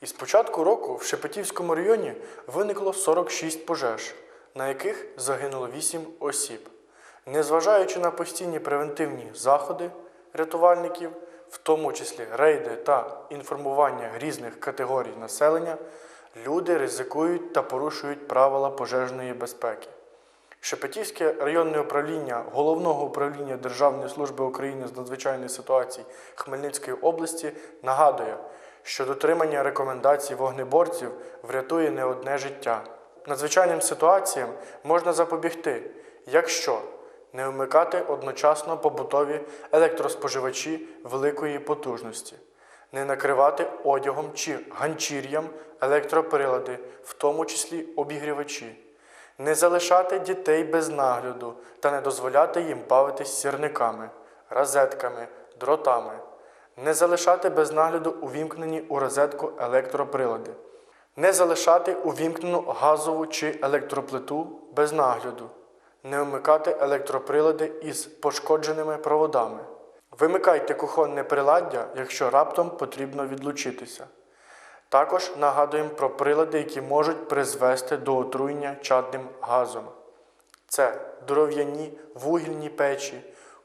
Із початку року в Шепетівському районі виникло 46 пожеж, на яких загинуло 8 осіб. Незважаючи на постійні превентивні заходи рятувальників, в тому числі рейди та інформування різних категорій населення, люди ризикують та порушують правила пожежної безпеки. Шепетівське районне управління Головного управління Державної служби України з надзвичайних ситуацій Хмельницької області нагадує, що дотримання рекомендацій вогнеборців врятує не одне життя. Надзвичайним ситуаціям можна запобігти, якщо не вмикати одночасно побутові електроспоживачі великої потужності, не накривати одягом чи ганчір'ям електроприлади, в тому числі обігрівачі не залишати дітей без нагляду та не дозволяти їм бавитись сірниками, розетками, дротами, не залишати без нагляду увімкнені у розетку електроприлади, не залишати увімкнену газову чи електроплиту без нагляду, не вмикати електроприлади із пошкодженими проводами. Вимикайте кухонне приладдя, якщо раптом потрібно відлучитися. Також нагадуємо про прилади, які можуть призвести до отруєння чадним газом. Це дров'яні вугільні печі,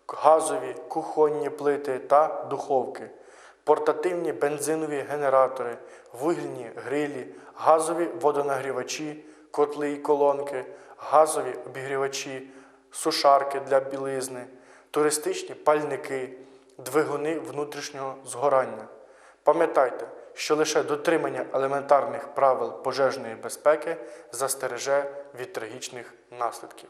газові кухонні плити та духовки, портативні бензинові генератори, вугільні грилі, газові водонагрівачі, котли і колонки, газові обігрівачі, сушарки для білизни, туристичні пальники, двигуни внутрішнього згорання. Пам'ятайте, що лише дотримання елементарних правил пожежної безпеки застереже від трагічних наслідків.